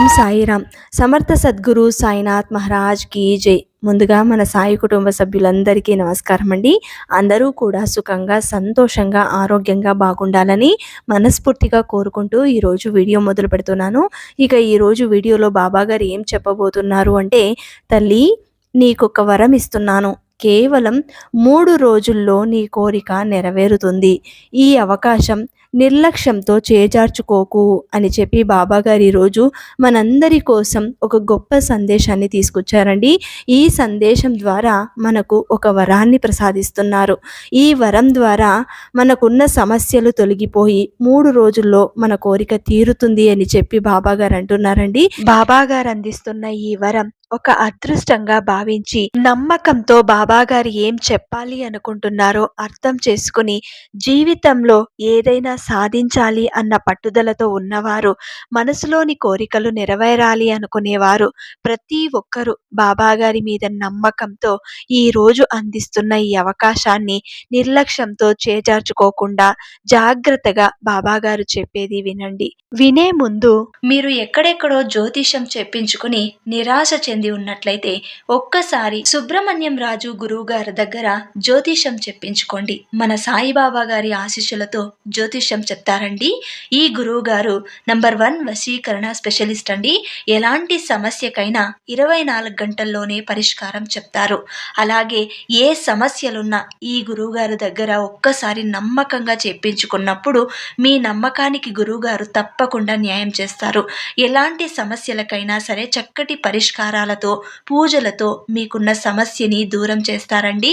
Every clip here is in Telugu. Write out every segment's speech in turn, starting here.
ఓం సాయిరామ్. సమర్థ సద్గురు సాయినాథ్ మహారాజ్ కీ జై. ముందుగా మన సాయి కుటుంబ సభ్యులందరికీ నమస్కారం అండి. అందరూ కూడా సుఖంగా సంతోషంగా ఆరోగ్యంగా బాగుండాలని మనస్ఫూర్తిగా కోరుకుంటూ ఈరోజు వీడియో మొదలు పెడుతున్నాను. ఇక ఈరోజు వీడియోలో బాబా గారు ఏం చెప్పబోతున్నారు అంటే తల్లి నీకొక వరం ఇస్తున్నాను. కేవలం మూడు రోజుల్లో నీ కోరిక నెరవేరుతుంది. ఈ అవకాశం నిర్లక్ష్యంతో చేజార్చుకోకు అని చెప్పి బాబాగారు ఈరోజు మనందరి కోసం ఒక గొప్ప సందేశాన్ని తీసుకొచ్చారండి. ఈ సందేశం ద్వారా మనకు ఒక వరాన్ని ప్రసాదిస్తున్నారు. ఈ వరం ద్వారా మనకున్న సమస్యలు తొలగిపోయి మూడు రోజుల్లో మన కోరిక తీరుతుంది అని చెప్పి బాబాగారు అంటున్నారండి. బాబాగారు అందిస్తున్న ఈ వరం ఒక అదృష్టంగా భావించి నమ్మకంతో బాబాగారు ఏం చెప్పాలి అనుకుంటున్నారో అర్థం చేసుకుని జీవితంలో ఏదైనా సాధించాలి అన్న పట్టుదలతో ఉన్నవారు మనసులోని కోరికలు నెరవేరాలి అనుకునేవారు ప్రతి ఒక్కరూ బాబాగారి మీద నమ్మకంతో ఈ రోజు అందిస్తున్న ఈ అవకాశాన్ని నిర్లక్ష్యంతో చేజార్చుకోకుండా జాగ్రత్తగా బాబాగారు చెప్పేది వినండి. వినే ముందు మీరు ఎక్కడెక్కడో జ్యోతిషం చెప్పించుకుని నిరాశ చెంది ఉన్నట్లయితే ఒక్కసారి సుబ్రహ్మణ్యం రాజు గురువు గారి దగ్గర జ్యోతిషం చెప్పించుకోండి. మన సాయిబాబా గారి ఆశీస్సులతో జ్యోతిషం చెప్తారండి. ఈ గురువు గారు నంబర్ వన్ వశీకరణ స్పెషలిస్ట్ అండి. ఎలాంటి సమస్యకైనా ఇరవై నాలుగు గంటల్లోనే పరిష్కారం చెప్తారు. అలాగే ఏ సమస్యలున్నా ఈ గురువు గారి దగ్గర ఒక్కసారి నమ్మకంగా చెప్పించుకున్నప్పుడు మీ నమ్మకానికి గురువుగారు తప్పకుండా న్యాయం చేస్తారు. ఎలాంటి సమస్యలకైనా సరే చక్కటి పరిష్కారాలతో పూజలతో మీకున్న సమస్యని దూరం చేస్తారండి.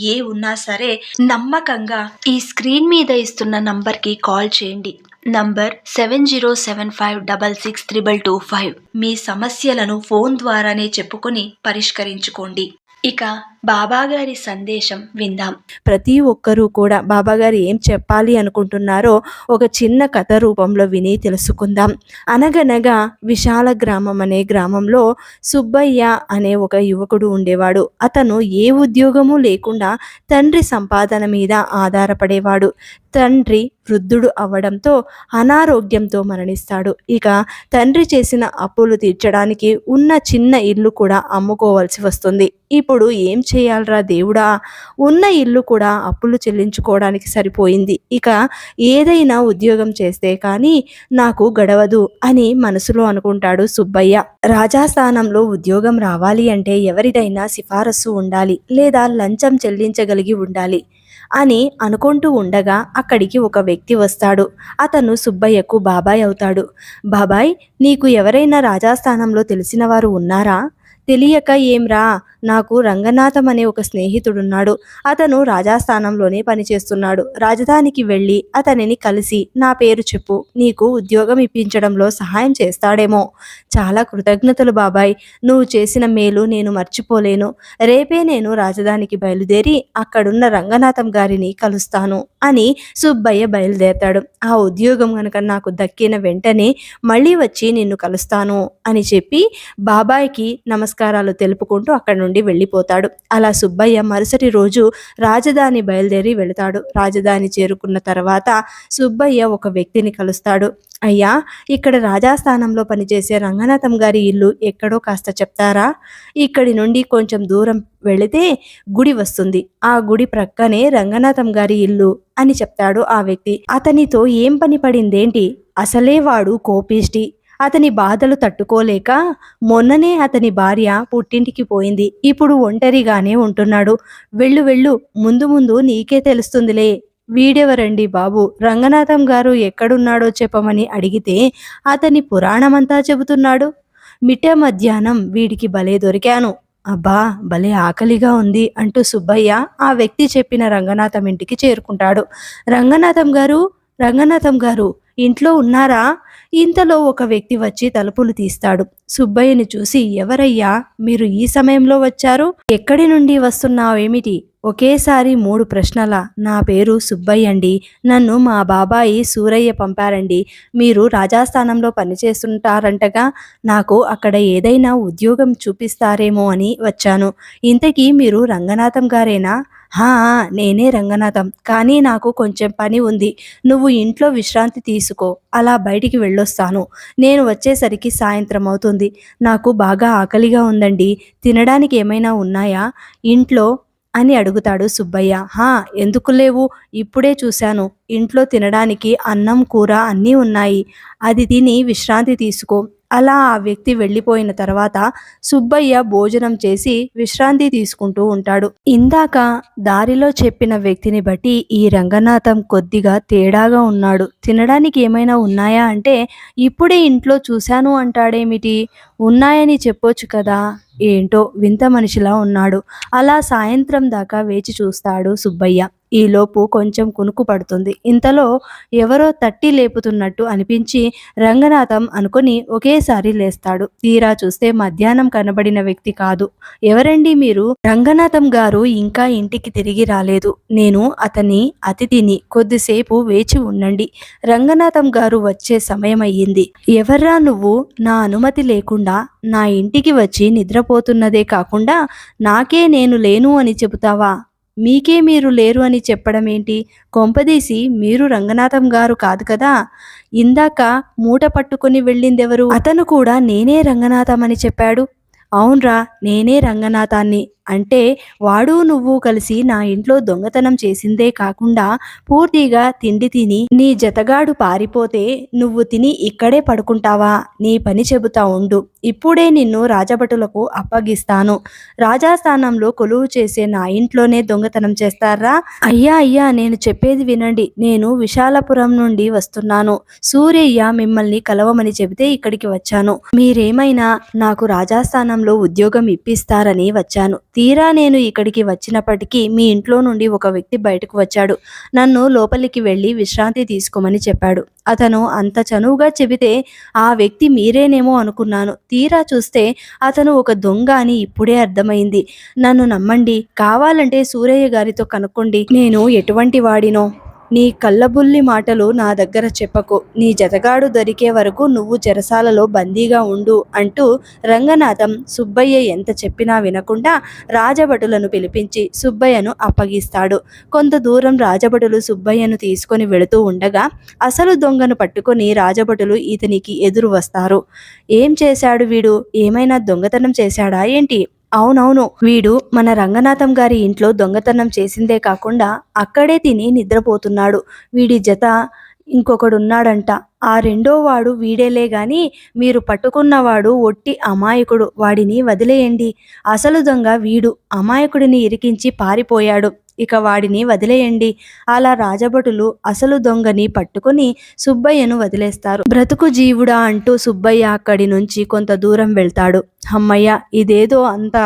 ఏ ఉన్నా సరే నమ్మకంగా ఈ స్క్రీన్ మీద ఇస్తున్న నంబర్కి కాల్ చేయండి. Number seven zero seven five double six triple two five. మీ సమస్యలను ఫోన్ ద్వారానే చెప్పుకొని పరిష్కరించుకోండి. ఇక బాబాగారి సందేశం విందాం. ప్రతి ఒక్కరూ కూడా బాబాగారు ఏం చెప్పాలి అనుకుంటున్నారో ఒక చిన్న కథ రూపంలో విని తెలుసుకుందాం. అనగనగా విశాల గ్రామం అనే గ్రామంలో సుబ్బయ్య అనే ఒక యువకుడు ఉండేవాడు. అతను ఏ ఉద్యోగము లేకుండా తండ్రి సంపాదన మీద ఆధారపడేవాడు. తండ్రి వృద్ధుడు అవ్వడంతో అనారోగ్యంతో మరణిస్తాడు. ఇక తండ్రి చేసిన అప్పులు తీర్చడానికి ఉన్న చిన్న ఇల్లు కూడా అమ్ముకోవాల్సి వస్తుంది. ఇప్పుడు ఏం చేయాలరా దేవుడా? ఉన్న ఇల్లు కూడా అప్పులు చెల్లించుకోవడానికి సరిపోయింది. ఇక ఏదైనా ఉద్యోగం చేస్తే కానీ నాకు గడవదు అని మనసులో అనుకుంటాడు సుబ్బయ్య. రాజాస్థానంలో ఉద్యోగం రావాలి అంటే ఎవరిదైనా సిఫారసు ఉండాలి లేదా లంచం చెల్లించగలిగి ఉండాలి. అని అనుకుంటూ ఉండగా అక్కడికి ఒక వ్యక్తి వస్తాడు. అతను సుబ్బయ్యకు బాబాయ్ అవుతాడు. బాబాయ్ నీకు ఎవరైనా రాజాస్థానంలో తెలిసిన వారు ఉన్నారా? తెలియక ఏంరా నాకు రంగనాథం అనే ఒక స్నేహితుడున్నాడు. అతను రాజాస్థానంలోనే పనిచేస్తున్నాడు. రాజధానికి వెళ్ళి అతనిని కలిసి నా పేరు చెప్పు నీకు ఉద్యోగం ఇప్పించడంలో సహాయం చేస్తాడేమో. చాలా కృతజ్ఞతలు బాబాయ్. నువ్వు చేసిన మేలు నేను మర్చిపోలేను. రేపే నేను రాజధానికి బయలుదేరి అక్కడున్న రంగనాథం గారిని కలుస్తాను అని సుబ్బయ్య బయలుదేరతాడు. ఆ ఉద్యోగం కనుక నాకు దక్కిన వెంటనే మళ్ళీ వచ్చి నిన్ను కలుస్తాను అని చెప్పి బాబాయ్కి నమస్కారాలు తెలుపుకుంటూ అక్కడి నుండి వెళ్ళిపోతాడు. అలా సుబ్బయ్య మరుసటి రోజు రాజధాని బయలుదేరి వెళతాడు. రాజధాని చేరుకున్న తర్వాత సుబ్బయ్య ఒక వ్యక్తిని కలుస్తాడు. అయ్యా ఇక్కడ రాజాస్థానంలో పనిచేసే రంగనాథం గారి ఇల్లు ఎక్కడో కాస్త చెప్తారా? ఇక్కడి నుండి కొంచెం దూరం వెళితే గుడి వస్తుంది. ఆ గుడి ప్రక్కనే రంగనాథం గారి ఇల్లు అని చెప్తాడు ఆ వ్యక్తి. అతనితో ఏం పని పడిందేంటి? అసలే వాడు కోపిష్టి. అతని బాధలు తట్టుకోలేక మొన్ననే అతని భార్య పుట్టింటికి పోయింది. ఇప్పుడు ఒంటరిగానే ఉంటున్నాడు. వెళ్ళు వెళ్ళు. ముందు ముందు నీకే తెలుస్తుందిలే. వీడెవరండి బాబు? రంగనాథం గారు ఎక్కడున్నాడో చెప్పమని అడిగితే అతని పురాణమంతా చెబుతున్నాడు. మిట్ట మధ్యాహ్నం వీడికి భలే దొరికాను. అబ్బా భలే ఆకలిగా ఉంది అంటూ సుబ్బయ్య ఆ వ్యక్తి చెప్పిన రంగనాథం ఇంటికి చేరుకుంటాడు. రంగనాథం గారు రంగనాథం గారు ఇంట్లో ఉన్నారా? ఇంతలో ఒక వ్యక్తి వచ్చి తలుపులు తీస్తాడు. సుబ్బయ్యని చూసి ఎవరయ్యా? మీరు ఈ సమయంలో వచ్చారు? ఎక్కడి నుండి వస్తున్నావేమిటి? ఒకేసారి మూడు ప్రశ్నల. నా పేరు సుబ్బయ్య అండి నన్ను మా బాబాయి సూరయ్య పంపారండి. మీరు రాజాస్థానంలో పనిచేస్తుంటారంటగా నాకు అక్కడ ఏదైనా ఉద్యోగం చూపిస్తారేమో అని వచ్చాను. ఇంతకీ మీరు రంగనాథం గారేనా? హా నేనే రంగనాథం. కానీ నాకు కొంచెం పని ఉంది. నువ్వు ఇంట్లో విశ్రాంతి తీసుకో. అలా బయటికి వెళ్ళొస్తాను. నేను వచ్చేసరికి సాయంత్రం అవుతుంది. నాకు బాగా ఆకలిగా ఉందండి. తినడానికి ఏమైనా ఉన్నాయా? ఇంట్లో? అని అడుగుతాడు సుబ్బయ్య. హా ఎందుకు లేవు? ఇప్పుడే చూశాను. ఇంట్లో తినడానికి అన్నం కూర అన్నీ ఉన్నాయి. అది తిని విశ్రాంతి తీసుకో. అలా ఆ వ్యక్తి వెళ్ళిపోయిన తర్వాత సుబ్బయ్య భోజనం చేసి విశ్రాంతి తీసుకుంటూ ఉంటాడు. ఇందాక దారిలో చెప్పిన వ్యక్తిని బట్టి ఈ రంగనాథం కొద్దిగా తేడాగా ఉన్నాడు. తినడానికి ఏమైనా ఉన్నాయా అంటే ఇప్పుడే ఇంట్లో చూశాను అంటాడేమిటి? ఉన్నాయని చెప్పొచ్చు కదా? ఏంటో వింత మనిషిలా ఉన్నాడు. అలా సాయంత్రం దాకా వేచి చూస్తాడు సుబ్బయ్య. ఈలోపు కొంచెం కునుకు పడుతుంది. ఇంతలో ఎవరో తట్టి లేపుతున్నట్టు అనిపించి రంగనాథం అనుకుని ఒకేసారి లేస్తాడు. తీరా చూస్తే మధ్యాహ్నం కనబడిన వ్యక్తి కాదు. ఎవరండి మీరు? రంగనాథం గారు ఇంకా ఇంటికి తిరిగి రాలేదు. నేను అతని అతిథిని కొద్దిసేపు వేచి ఉండండి. రంగనాథం గారు వచ్చే సమయం అయ్యింది ఎవర్రా నువ్వు? నా అనుమతి లేకుండా నా ఇంటికి వచ్చి నిద్రపోతున్నదే కాకుండా నాకే నేను లేను అని చెబుతావా? మీకే మీరు లేరు అని చెప్పడం ఏంటి? కొంపదీసి మీరు రంగనాథం గారు కాదు కదా? ఇందాక మూట పట్టుకుని వెళ్ళిందెవరు? అతను కూడా నేనే రంగనాథం అని చెప్పాడు. అవునరా నేనే రంగనాథాన్ని. అంటే వాడు నువ్వు కలిసి నా ఇంట్లో దొంగతనం చేసిందే కాకుండా పూర్తిగా తిండి తిని నీ జతగాడు పారిపోతే నువ్వు తిని ఇక్కడే పడుకుంటావా? నీ పని చెబుతా ఉండు. ఇప్పుడే నిన్ను రాజభటులకు అప్పగిస్తాను. రాజాస్థానంలో కొలువు చేసే నా ఇంట్లోనే దొంగతనం చేస్తారా? అయ్యా అయ్యా నేను చెప్పేది వినండి. నేను విశాలపురం నుండి వస్తున్నాను. సూర్యయ్య మిమ్మల్ని కలవమని చెబితే ఇక్కడికి వచ్చాను. మీరేమైనా నాకు రాజాస్థానంలో ఉద్యోగం ఇప్పిస్తారని వచ్చాను. తీరా నేను ఇక్కడికి వచ్చినప్పటికీ మీ ఇంట్లో నుండి ఒక వ్యక్తి బయటకు వచ్చాడు. నన్ను లోపలికి వెళ్ళి విశ్రాంతి తీసుకోమని చెప్పాడు. అతను అంత చనువుగా చెబితే ఆ వ్యక్తి మీరేనేమో అనుకున్నాను. తీరా చూస్తే అతను ఒక దొంగ అని ఇప్పుడే అర్థమైంది. నన్ను నమ్మండి. కావాలంటే సూరయ్య గారితో కనుక్కోండి. నేను ఎటువంటి వాడినో? నీ కళ్ళబుల్లి మాటలు నా దగ్గర చెప్పకు. నీ జతగాడు దొరికే వరకు నువ్వు చెరసాలలో బందీగా ఉండు అంటూ రంగనాథం సుబ్బయ్య ఎంత చెప్పినా వినకుండా రాజభటులను పిలిపించి సుబ్బయ్యను అప్పగిస్తాడు. కొంత దూరం రాజభటులు సుబ్బయ్యను తీసుకొని వెళుతూ ఉండగా అసలు దొంగను పట్టుకొని రాజభటులు ఇతనికి ఎదురు వస్తారు. ఏం చేశాడు వీడు? ఏమైనా దొంగతనం చేశాడా ఏంటి? అవునవును. వీడు మన రంగనాథం గారి ఇంట్లో దొంగతనం చేసిందే కాకుండా అక్కడే తిని నిద్రపోతున్నాడు. వీడి జత ఇంకొకడున్నాడంట. ఆ రెండో వాడు వీడేలే గాని మీరు పట్టుకున్నవాడు ఒట్టి అమాయకుడు. వాడిని వదిలేయండి. అసలు దొంగ వీడు. అమాయకుడిని ఇరికించి పారిపోయాడు. ఇక వాడిని వదిలేయండి. అలా రాజభటులు అసలు దొంగని పట్టుకుని సుబ్బయ్యను వదిలేస్తారు. బ్రతుకు జీవుడా అంటూ సుబ్బయ్య అక్కడి నుంచి కొంత దూరం వెళ్తాడు. అమ్మయ్య ఇదేదో అంతా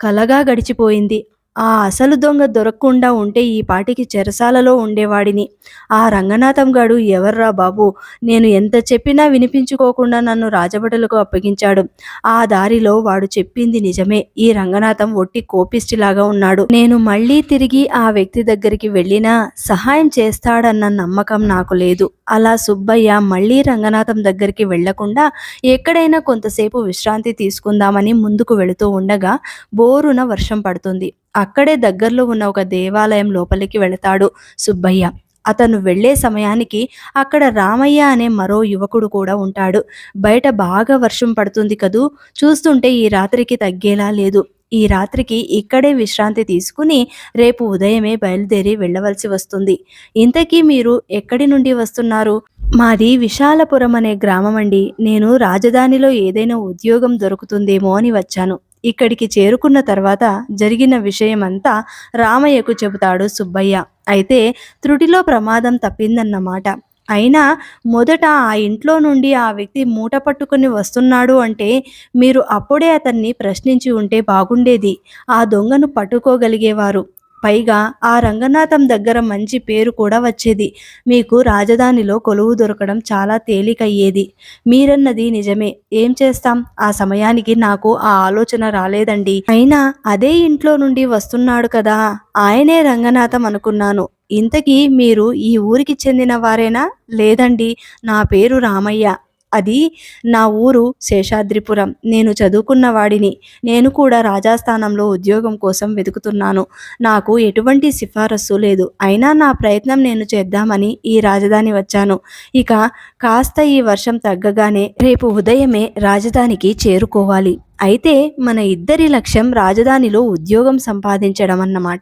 కలగా గడిచిపోయింది. ఆ అసలు దొంగ దొరకకుండా ఉంటే ఈ పాటికి చెరసాలలో ఉండేవాడిని. ఆ రంగనాథం గాడు ఎవర్రా బాబు నేను ఎంత చెప్పినా వినిపించుకోకుండా నన్ను రాజభటులకు అప్పగించాడు. ఆ దారిలో వాడు చెప్పింది నిజమే. ఈ రంగనాథం ఒట్టి కోపిష్టిలాగా ఉన్నాడు. నేను మళ్ళీ తిరిగి ఆ వ్యక్తి దగ్గరికి వెళ్ళినా సహాయం చేస్తాడన్న నమ్మకం నాకు లేదు. అలా సుబ్బయ్య మళ్ళీ రంగనాథం దగ్గరికి వెళ్ళకుండా ఎక్కడైనా కొంతసేపు విశ్రాంతి తీసుకుందామని ముందుకు వెళుతూ ఉండగా బోరున వర్షం పడుతుంది. అక్కడే దగ్గరలో ఉన్న ఒక దేవాలయం లోపలికి వెళతాడు సుబ్బయ్య. అతను వెళ్ళే సమయానికి అక్కడ రామయ్య అనే మరో యువకుడు కూడా ఉంటాడు. బయట బాగా వర్షం పడుతుంది కదూ? చూస్తుంటే ఈ రాత్రికి తగ్గేలా లేదు. ఈ రాత్రికి ఇక్కడే విశ్రాంతి తీసుకుని రేపు ఉదయమే బయలుదేరి వెళ్ళవలసి వస్తుంది. ఇంతకీ మీరు ఎక్కడి నుండి వస్తున్నారు? మాది విశాలపురం అనే గ్రామం అండి. నేను రాజధానిలో ఏదైనా ఉద్యోగం దొరుకుతుందేమో అని వచ్చాను. ఇక్కడికి చేరుకున్న తర్వాత జరిగిన విషయమంతా రామయ్యకు చెబుతాడు సుబ్బయ్య. అయితే త్రుటిలో ప్రమాదం తప్పిందన్నమాట. అయినా మొదట ఆ ఇంట్లో నుండి ఆ వ్యక్తి మూట పట్టుకుని వస్తున్నాడు అంటే మీరు అప్పుడే అతన్ని ప్రశ్నించి ఉంటే బాగుండేది. ఆ దొంగను పట్టుకోగలిగేవారు. పైగా ఆ రంగనాథం దగ్గర మంచి పేరు కూడా వచ్చేది. మీకు రాజధానిలో కొలువు దొరకడం చాలా తేలికయ్యేది. మీరన్నది నిజమే. ఏం చేస్తాం? ఆ సమయానికి నాకు ఆ ఆలోచన రాలేదండి. అయినా అదే ఇంట్లో నుండి వస్తున్నాడు కదా? ఆయనే రంగనాథం అనుకున్నాను. ఇంతకీ మీరు ఈ ఊరికి చెందిన వారేనా? లేదండి. నా పేరు రామయ్య. అది నా ఊరు శేషాద్రిపురం. నేను చదువుకున్న వాడిని. నేను కూడా రాజాస్థానంలో ఉద్యోగం కోసం వెతుకుతున్నాను. నాకు ఎటువంటి సిఫారసు లేదు. అయినా నా ప్రయత్నం నేను చేద్దామని ఈ రాజధాని వచ్చాను. ఇక కాస్త ఈ వర్షం తగ్గగానే రేపు ఉదయమే రాజధానికి చేరుకోవాలి. అయితే మన ఇద్దరి లక్ష్యం రాజధానిలో ఉద్యోగం సంపాదించడం అన్నమాట.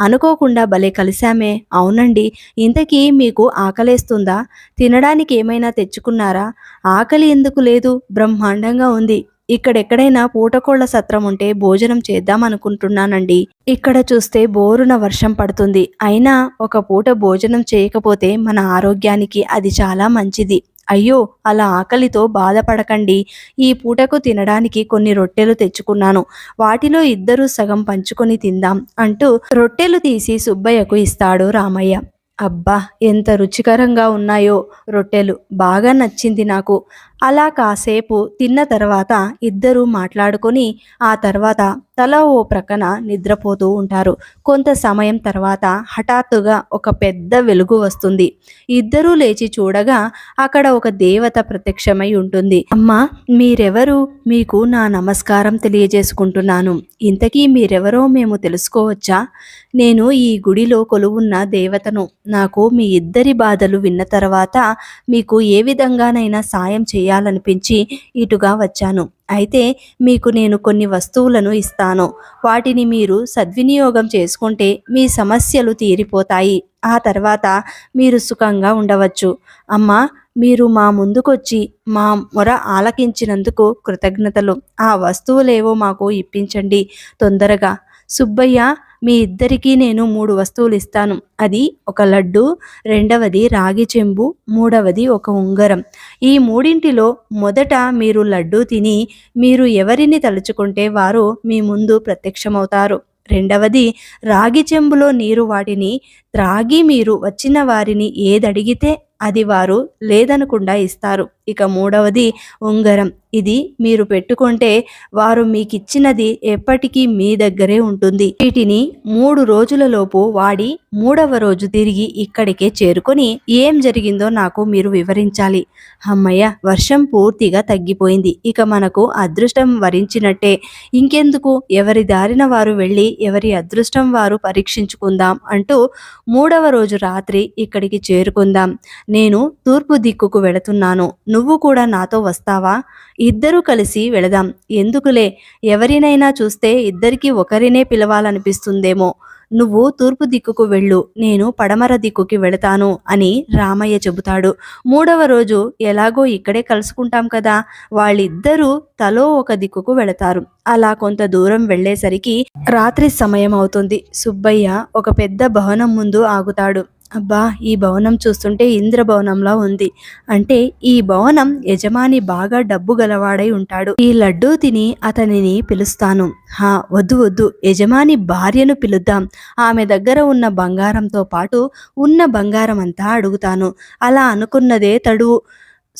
అనుకోకుండా భలే కలిశామే. అవునండి. ఇంతకీ మీకు ఆకలేస్తుందా? తినడానికి ఏమైనా తెచ్చుకున్నారా? ఆకలి ఎందుకు లేదు? బ్రహ్మాండంగా ఉంది. ఇక్కడెక్కడైనా పూటకోళ్ళ సత్రం ఉంటే భోజనం చేద్దాం అనుకుంటున్నానండి. ఇక్కడ చూస్తే బోరున వర్షం పడుతుంది. అయినా ఒక పూట భోజనం చేయకపోతే మన ఆరోగ్యానికి అది చాలా మంచిది. అయ్యో అలా ఆకలితో బాధపడకండి. ఈ పూటకు తినడానికి కొన్ని రొట్టెలు తెచ్చుకున్నాను. వాటిలో ఇద్దరు సగం పంచుకొని తిందాం అంటూ రొట్టెలు తీసి సుబ్బయ్యకు ఇస్తాడు రామయ్య. అబ్బా ఎంత రుచికరంగా ఉన్నాయో రొట్టెలు. బాగా నచ్చింది నాకు. అలా కాసేపు తిన్న తర్వాత ఇద్దరూ మాట్లాడుకొని ఆ తర్వాత తల ఓ ప్రక్కన నిద్రపోతూ ఉంటారు. కొంత సమయం తర్వాత హఠాత్తుగా ఒక పెద్ద వెలుగు వస్తుంది. ఇద్దరూ లేచి చూడగా అక్కడ ఒక దేవత ప్రత్యక్షమై ఉంటుంది. అమ్మా మీరెవరు? మీకు నా నమస్కారం తెలియజేసుకుంటున్నాను. ఇంతకీ మీరెవరో మేము తెలుసుకోవచ్చా? నేను ఈ గుడిలో కొలువున్న దేవతను. నాకు మీ ఇద్దరి బాధలు విన్న తర్వాత మీకు ఏ విధంగానైనా సాయం చేయాలనిపించి ఇటుగా వచ్చాను. అయితే మీకు నేను కొన్ని వస్తువులను ఇస్తాను. వాటిని మీరు సద్వినియోగం చేసుకుంటే మీ సమస్యలు తీరిపోతాయి. ఆ తర్వాత మీరు సుఖంగా ఉండవచ్చు. అమ్మా మీరు మా ముందుకొచ్చి మా మొర ఆలకించినందుకు కృతజ్ఞతలు. ఆ వస్తువులేవో మాకు ఇప్పించండి తొందరగా. సుబ్బయ్య మీ ఇద్దరికీ నేను మూడు వస్తువులు ఇస్తాను. అది ఒక లడ్డు రెండవది రాగి చెంబు మూడవది ఒక ఉంగరం. ఈ మూడింటిలో మొదట మీరు లడ్డు తిని మీరు ఎవరిని తలుచుకుంటే వారు మీ ముందు ప్రత్యక్షమవుతారు. రెండవది రాగి చెంబులో నీరు వాటిని త్రాగి మీరు వచ్చిన వారిని ఏదడిగితే అది వారు లేదనకుండా ఇస్తారు. ఇక మూడవది ఉంగరం. ఇది మీరు పెట్టుకుంటే వారు మీకిచ్చినది ఎప్పటికీ మీ దగ్గరే ఉంటుంది. వీటిని మూడు రోజులలోపు వాడి మూడవ రోజు తిరిగి ఇక్కడికే చేరుకొని ఏం జరిగిందో నాకు మీరు వివరించాలి. అమ్మయ్య వర్షం పూర్తిగా తగ్గిపోయింది. ఇక మనకు అదృష్టం వరించినట్టే. ఇంకెందుకు? ఎవరి దారిన వారు వెళ్ళి ఎవరి అదృష్టం వారు పరీక్షించుకుందాం అంటూ మూడవ రోజు రాత్రి ఇక్కడికి చేరుకుందాం. నేను తూర్పు దిక్కుకు వెళుతున్నాను. నువ్వు కూడా నాతో వస్తావా? ఇద్దరూ కలిసి వెళదాం. ఎందుకులే? ఎవరినైనా చూస్తే ఇద్దరికి ఒకరినే పిలవాలనిపిస్తుందేమో. నువ్వు తూర్పు దిక్కుకు వెళ్ళు. నేను పడమర దిక్కుకి వెళతాను అని రామయ్య చెబుతాడు. మూడవ రోజు ఎలాగో ఇక్కడే కలుసుకుంటాం కదా. వాళ్ళిద్దరూ తలో ఒక దిక్కుకు వెళతారు. అలా కొంత దూరం వెళ్ళేసరికి రాత్రి సమయం అవుతుంది సుబ్బయ్య ఒక పెద్ద భవనం ముందు ఆగుతాడు. అబ్బా ఈ భవనం చూస్తుంటే ఇంద్రభవనంలా ఉంది. అంటే ఈ భవనం యజమాని బాగా డబ్బు గలవాడై ఉంటాడు. ఈ లడ్డూ తిని అతనిని పిలుస్తాను. హా వద్దు వద్దు. యజమాని భార్యను పిలుద్దాం. ఆమె దగ్గర ఉన్న బంగారంతో పాటు ఉన్న బంగారం అంతా అడుగుతాను. అలా అనుకున్నదే తడువు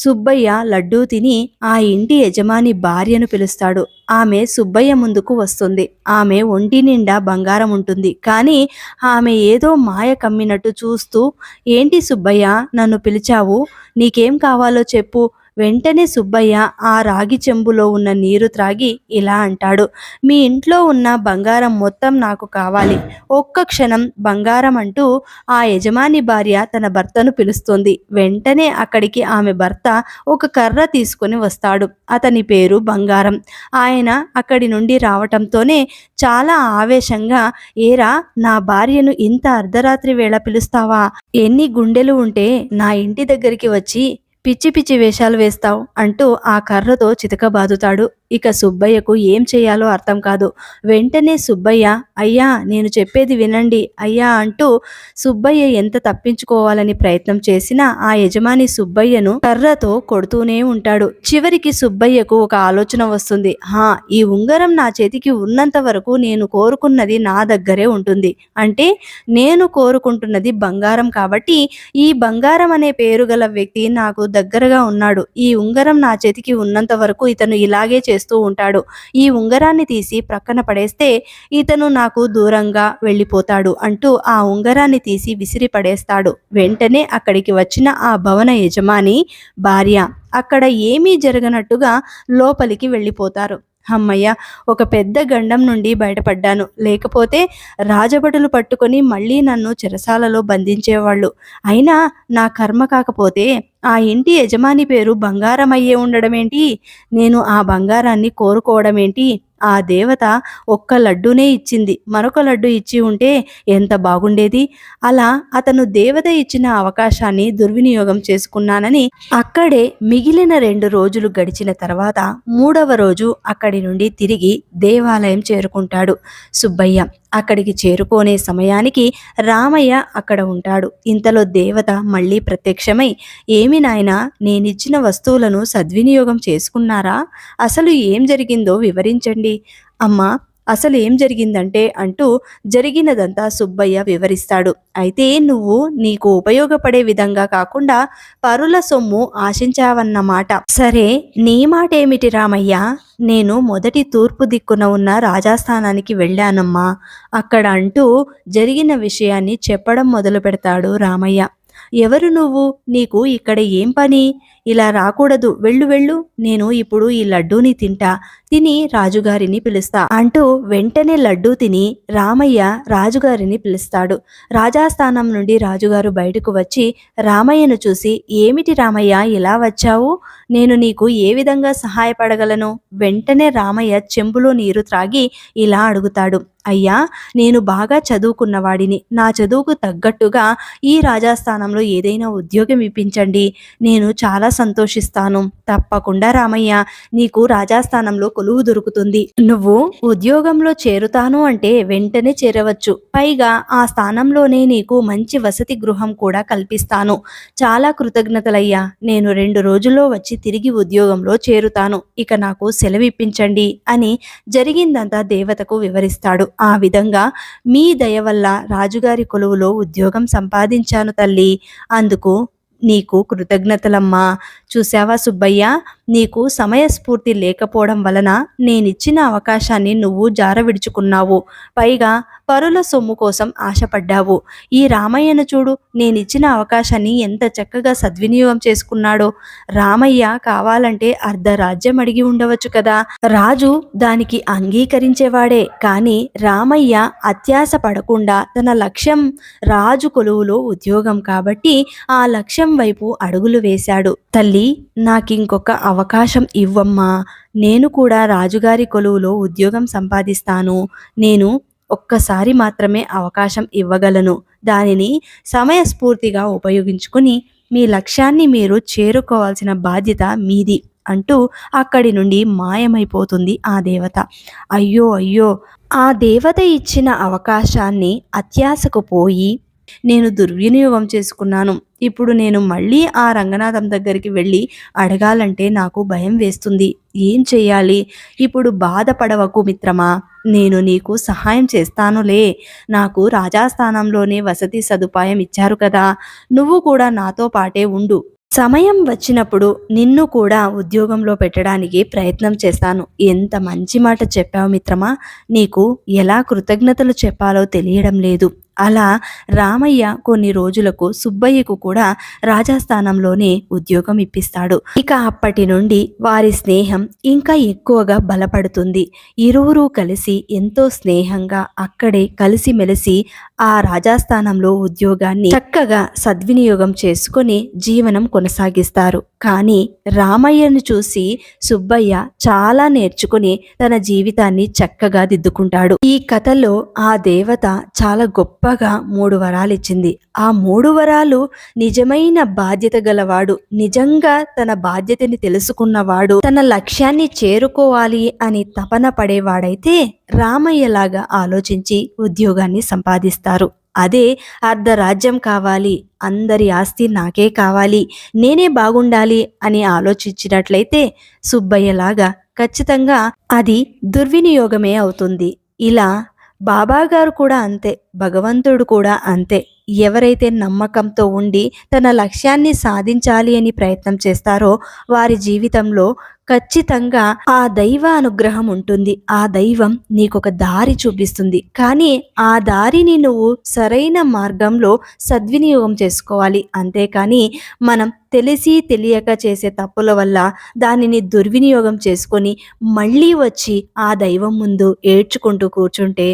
సుబ్బయ్య లడ్డూ తిని ఆ ఇంటి యజమాని భార్యను పిలుస్తాడు. ఆమె సుబ్బయ్య ముందుకు వస్తుంది. ఆమె ఒంటి నిండా బంగారం ఉంటుంది. కానీ ఆమె ఏదో మాయ కమ్మినట్టు చూస్తూ ఏంటి సుబ్బయ్య నన్ను పిలిచావు? నీకేం కావాలో చెప్పు. వెంటనే సుబ్బయ్య ఆ రాగి చెంబులో ఉన్న నీరు త్రాగి ఇలా అంటాడు మీ ఇంట్లో ఉన్న బంగారం మొత్తం నాకు కావాలి. ఒక్క క్షణం బంగారం అంటూ ఆ యజమాని భార్య తన భర్తను పిలుస్తుంది. వెంటనే అక్కడికి ఆమె భర్త ఒక కర్ర తీసుకొని వస్తాడు. అతని పేరు బంగారం. ఆయన అక్కడి నుండి రావటంతోనే చాలా ఆవేశంగా ఏరా నా భార్యను ఇంత అర్ధరాత్రి వేళ పిలుస్తావా? ఎన్ని గుండెలు ఉంటే నా ఇంటి దగ్గరికి వచ్చి పిచ్చి పిచ్చి వేషాలు వేస్తావు అంటూ ఆ కర్రతో చితకబాదుతాడు. ఇక సుబ్బయ్యకు ఏం చేయాలో అర్థం కాదు. వెంటనే సుబ్బయ్య అయ్యా నేను చెప్పేది వినండి అయ్యా అంటూ సుబ్బయ్య ఎంత తప్పించుకోవాలని ప్రయత్నం చేసినా ఆ యజమాని సుబ్బయ్యను కర్రతో కొడుతూనే ఉంటాడు. చివరికి సుబ్బయ్యకు ఒక ఆలోచన వస్తుంది. హా ఈ ఉంగరం నా చేతికి ఉన్నంత వరకు నేను కోరుకున్నది నా దగ్గరే ఉంటుంది. అంటే నేను కోరుకుంటున్నది బంగారం కాబట్టి ఈ బంగారం అనే పేరు గల వ్యక్తి నాకు దగ్గరగా ఉన్నాడు. ఈ ఉంగరం నా చేతికి ఉన్నంత వరకు ఇతను ఇలాగే చేస్తూ ఉంటాడు. ఈ ఉంగరాన్ని తీసి ప్రక్కన పడేస్తే ఇతను నాకు దూరంగా వెళ్ళిపోతాడు అంటూ ఆ ఉంగరాన్ని తీసి విసిరి పడేస్తాడు. వెంటనే అక్కడికి వచ్చిన ఆ భవన యజమాని భార్య అక్కడ ఏమీ జరగనట్టుగా లోపలికి వెళ్ళిపోతారు. అమ్మయ్య ఒక పెద్ద గండం నుండి బయటపడ్డాను. లేకపోతే రాజభటులు పట్టుకొని మళ్ళీ నన్ను చెరసాలలో బంధించేవాళ్ళు. అయినా నా కర్మ కాకపోతే ఆ ఇంటి యజమాని పేరు బంగారం అయ్యే ఉండడమేంటి? నేను ఆ బంగారాన్ని కోరుకోవడమేంటి? ఆ దేవత ఒక్క లడ్డూనే ఇచ్చింది. మరొక లడ్డు ఇచ్చి ఉంటే ఎంత బాగుండేది? అలా అతను దేవత ఇచ్చిన అవకాశాన్ని దుర్వినియోగం చేసుకున్నానని అక్కడే మిగిలిన రెండు రోజులు గడిచిన తర్వాత మూడవ రోజు అక్కడి నుండి తిరిగి దేవాలయం చేరుకుంటాడు సుబ్బయ్య. అక్కడికి చేరుకోనే సమయానికి రామయ్య అక్కడ ఉంటాడు. ఇంతలో దేవత మళ్ళీ ప్రత్యక్షమై ఏమి నాయనా నేనిచ్చిన వస్తువులను సద్వినియోగం చేసుకున్నారా? అసలు ఏం జరిగిందో వివరించండి. అమ్మా అసలు ఏం జరిగిందంటే అంటూ జరిగినదంతా సుబ్బయ్య వివరిస్తాడు. అయితే నువ్వు నీకు ఉపయోగపడే విధంగా కాకుండా పరుల సొమ్ము ఆశించావన్నమాట. సరే నీ మాట ఏమిటి రామయ్య? నేను మొదటి తూర్పు దిక్కున ఉన్న రాజాస్థానానికి వెళ్ళానమ్మా. అక్కడ అంటూ జరిగిన విషయాన్ని చెప్పడం మొదలు పెడతాడు రామయ్య. ఎవరు నువ్వు? నీకు ఇక్కడ ఏం పని? ఇలా రాకూడదు. వెళ్ళు వెళ్ళు. నేను ఇప్పుడు ఈ లడ్డూని తింటా. తిని రాజుగారిని పిలుస్తా. అంటూ వెంటనే లడ్డూ తిని రామయ్య రాజుగారిని పిలుస్తాడు. రాజాస్థానం నుండి రాజుగారు బయటకు వచ్చి రామయ్యను చూసి ఏమిటి రామయ్య ఇలా వచ్చావు? నేను నీకు ఏ విధంగా సహాయపడగలను? వెంటనే రామయ్య చెంబులో నీరు త్రాగి ఇలా అడుగుతాడు. అయ్యా నేను బాగా చదువుకున్నవాడిని నా చదువుకు తగ్గట్టుగా ఈ రాజాస్థానంలో ఏదైనా ఉద్యోగం ఇప్పించండి. నేను చాలా సంతోషిస్తాను. తప్పకుండా రామయ్య నీకు రాజాస్థానంలో కొలువు దొరుకుతుంది. నువ్వు ఉద్యోగంలో చేరుతాను అంటే వెంటనే చేరవచ్చు. పైగా ఆ స్థానంలోనే నీకు మంచి వసతి గృహం కూడా కల్పిస్తాను. చాలా కృతజ్ఞతలయ్యా నేను రెండు రోజుల్లో వచ్చి తిరిగి ఉద్యోగంలో చేరుతాను. ఇక నాకు సెలవిప్పించండి అని జరిగిందంతా దేవతకు వివరిస్తాడు. ఆ విధంగా మీ దయ వల్ల రాజుగారి కొలువులో ఉద్యోగం సంపాదించాను తల్లి. అందుకు నీకు కృతజ్ఞతలమ్మా. చూసావా సుబ్బయ్య? నీకు సమయస్ఫూర్తి లేకపోవడం వలన నేనిచ్చిన అవకాశాన్ని నువ్వు జారవిడుచుకున్నావు. పైగా పరుల సొమ్ము కోసం ఆశపడ్డావు. ఈ రామయ్యను చూడు నేనిచ్చిన అవకాశాన్ని ఎంత చక్కగా సద్వినియోగం చేసుకున్నాడో. రామయ్య కావాలంటే అర్ధరాజ్యం అడిగి ఉండవచ్చు కదా. రాజు దానికి అంగీకరించేవాడే. కానీ రామయ్య అత్యాశ పడకుండా తన లక్ష్యం రాజు కొలువులో ఉద్యోగం కాబట్టి ఆ లక్ష్యం వైపు అడుగులు వేశాడు. తల్లి నాకింకొక అవకాశం ఇవ్వమ్మా. నేను కూడా రాజుగారి కొలువులో ఉద్యోగం సంపాదిస్తాను. నేను ఒక్కసారి మాత్రమే అవకాశం ఇవ్వగలను. దానిని సమయస్ఫూర్తిగా ఉపయోగించుకుని మీ లక్ష్యాన్ని మీరు చేరుకోవాల్సిన బాధ్యత మీది అంటూ అక్కడి నుండి మాయమైపోతుంది ఆ దేవత. అయ్యో అయ్యో! ఆ దేవత ఇచ్చిన అవకాశాన్ని అత్యాశకు పోయి నేను దుర్వినియోగం చేసుకున్నాను. ఇప్పుడు నేను మళ్ళీ ఆ రంగనాథం దగ్గరికి వెళ్ళి అడగాలంటే నాకు భయం వేస్తుంది. ఏం చెయ్యాలి? ఇప్పుడు బాధపడవకు మిత్రమా? నేను నీకు సహాయం చేస్తానులే. నాకు రాజాస్థానంలోనే వసతి సదుపాయం ఇచ్చారు కదా. నువ్వు కూడా నాతో పాటే ఉండు. సమయం వచ్చినప్పుడు నిన్ను కూడా ఉద్యోగంలో పెట్టడానికి ప్రయత్నం చేస్తాను. ఎంత మంచి మాట చెప్పావు మిత్రమా? నీకు ఎలా కృతజ్ఞతలు చెప్పాలో తెలియడం లేదు. అలా రామయ్య కొన్ని రోజులకు సుబ్బయ్యకు కూడా రాజాస్థానంలోనే ఉద్యోగం ఇప్పిస్తాడు. ఇక అప్పటి నుండి వారి స్నేహం ఇంకా ఎక్కువగా బలపడుతుంది. ఇరువురు కలిసి ఎంతో స్నేహంగా అక్కడే కలిసిమెలిసి ఆ రాజాస్థానంలో ఉద్యోగాన్ని చక్కగా సద్వినియోగం చేసుకొని జీవనం కొనసాగిస్తారు. కానీ రామయ్యను చూసి సుబ్బయ్య చాలా నేర్చుకుని తన జీవితాన్ని చక్కగా దిద్దుకుంటాడు. ఈ కథలో ఆ దేవత చాలా గొప్ప కృపగా మూడు వరాలు ఇచ్చింది. ఆ మూడు వరాలు నిజమైన బాధ్యత గలవాడు నిజంగా తన బాధ్యతని తెలుసుకున్నవాడు తన లక్ష్యాన్ని చేరుకోవాలి అని తపన పడేవాడైతే రామయ్యలాగా ఆలోచించి ఉద్యోగాన్ని సంపాదిస్తారు. అదే అర్ధరాజ్యం కావాలి అందరి ఆస్తి నాకే కావాలి నేనే బాగుండాలి అని ఆలోచించినట్లయితే సుబ్బయ్యలాగా ఖచ్చితంగా అది దుర్వినియోగమే అవుతుంది. ఇలా బాబా గారు కూడా అంతే భగవంతుడు కూడా అంతే. ఎవరైతే నమ్మకంతో ఉండి తన లక్ష్యాన్ని సాధించాలి అని ప్రయత్నం చేస్తారో వారి జీవితంలో ఖచ్చితంగా ఆ దైవ అనుగ్రహం ఉంటుంది. ఆ దైవం నీకొక దారి చూపిస్తుంది. కానీ ఆ దారిని నువ్వు సరైన మార్గంలో సద్వినియోగం చేసుకోవాలి. అంతేకాని మనం తెలిసి తెలియక చేసే తప్పుల వల్ల దానిని దుర్వినియోగం చేసుకొని మళ్ళీ వచ్చి ఆ దైవం ముందు ఏడ్చుకుంటూ కూర్చుంటే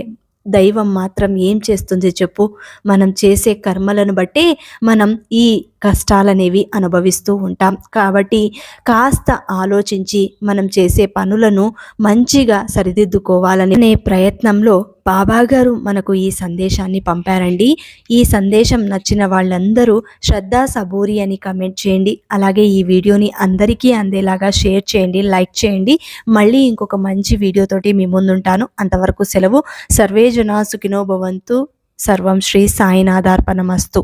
దైవం మాత్రం ఏం చేస్తుంది చెప్పు? మనం చేసే కర్మలను బట్టే మనం ఈ కష్టాలనేవి అనుభవిస్తూ ఉంటాం. కాబట్టి కాస్త ఆలోచించి మనం చేసే పనులను మంచిగా సరిదిద్దుకోవాలనే ప్రయత్నంలో బాబా గారు మనకు ఈ సందేశాన్ని పంపారండి. ఈ సందేశం నచ్చిన వాళ్ళందరూ శ్రద్ధా సబూరి అని కమెంట్ చేయండి. అలాగే ఈ వీడియోని అందరికీ అందేలాగా షేర్ చేయండి లైక్ చేయండి. మళ్ళీ ఇంకొక మంచి వీడియోతోటి మీ ముందుంటాను. అంతవరకు సెలవు. సర్వే జనా సుఖినో భవంతు. సర్వం శ్రీ సాయినాథార్పణమస్తు.